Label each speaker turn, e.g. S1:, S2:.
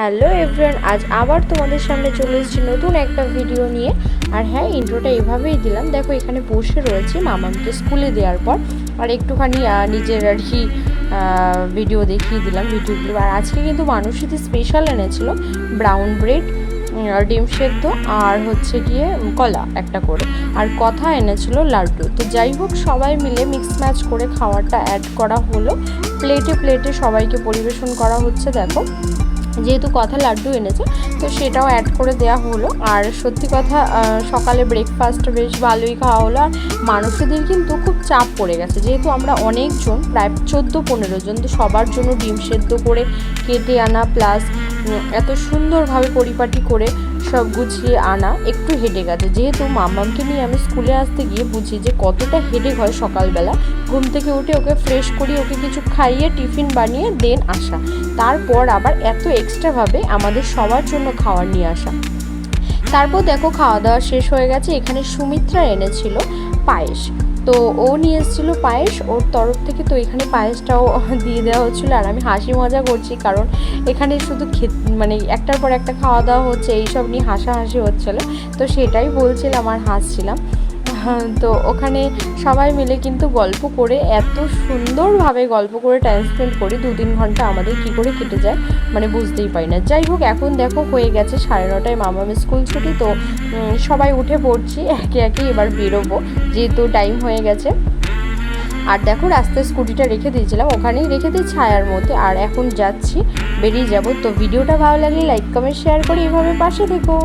S1: Hello everyone, আজ আবার তোমাদের সামনে চলে এসেছি নতুন একটা ভিডিও নিয়ে। আর হ্যাঁ ইন্ট্রোটা এভাবেই দিলাম। দেখো, এখানে বসে রয়েছে মামামকে স্কুলে দেওয়ার পর। আর একটুখানি নিজের আর কি ভিডিও দেখিয়ে দিলাম ভিডিওগুলো আর আজকে কিন্তু মানুষের স্পেশাল এনেছিল ব্রাউন ব্রেড ডিম সেদ্ধ, আর হচ্ছে গিয়ে কলা একটা করে। আর কথা এনেছিল লাড্ডু। তো যাই হোক, সবাই মিলে মিক্স ম্যাচ করে খাওয়ারটা অ্যাড করা হলো। প্লেটে প্লেটে সবাইকে পরিবেশন করা হচ্ছে, দেখো। যেহেতু কথা লাড্ডু এনেছে, তো সেটাও অ্যাড করে দেওয়া হলো। আর সত্যি কথা সকালে ব্রেকফাস্ট বেশ ভালোই খাওয়া হলো। আর মানুষদের কিন্তু খুব চাপ পড়ে গেছে। যেহেতু আমরা অনেকজন, প্রায় চোদ্দ পনেরো জন, তো সবার জন্য ডিম সেদ্ধ করে কেটে আনা প্লাস এত সুন্দরভাবে পরিপাটি করে সব গুছিয়ে আনা একটু হেডে গেছে যেহেতু মামামকে নিয়ে আমি স্কুলে আসতে গিয়ে বুঝি যে কতটা হেডেক হয় সকালবেলা, ঘুম থেকে উঠে ওকে ফ্রেশ করি ওকে কিছু খাইয়ে টিফিন বানিয়ে দেন আসা। তারপর আবার এত এক্সট্রাভাবে আমাদের সবার জন্য খাওয়ার নিয়ে আসা। তারপর দেখো খাওয়া দাওয়া শেষ হয়ে গেছে, এখানে সুমিত্রা এনেছিল পায়েস। তো ও নিয়ে এসেছিল পায়েস। ওর তরফ থেকে তো এখানে পায়েসটাও দিয়ে দেওয়া হচ্ছিল। আর আমি হাসি মজা করছি কারণ এখানে শুধু মানে একটার পর একটা খাওয়া দাওয়া হচ্ছে, এইসব নিয়ে হাসাহাসি হচ্ছিল। তো সেটাই বলছিলাম আর হাসছিলাম। তো ওখানে সবাই মিলে কিন্তু গল্প করে, এত সুন্দরভাবে গল্প করে টাইম স্পেন্ড করি দু তিন ঘণ্টা আমাদের কি করে কেটে যায় মানে বুঝতেই পারি না। যাই হোক, এখন দেখো হয়ে গেছে সাড়ে নটায় মামাম স্কুল ছুটি, তো সবাই উঠে পড়ছি, একে একে এবার বেরোবো, যেহেতু টাইম হয়ে গেছে। আর দেখো রাস্তায় স্কুটিটা রেখে দিয়েছিলাম, ওখানেই রেখে দিই ছায়ার মধ্যে, আর এখন যাচ্ছি, বেরিয়ে যাব। তো ভিডিওটা ভালো লাগলে লাইক কমেন্ট শেয়ার করে এভাবে পাশে থেকো।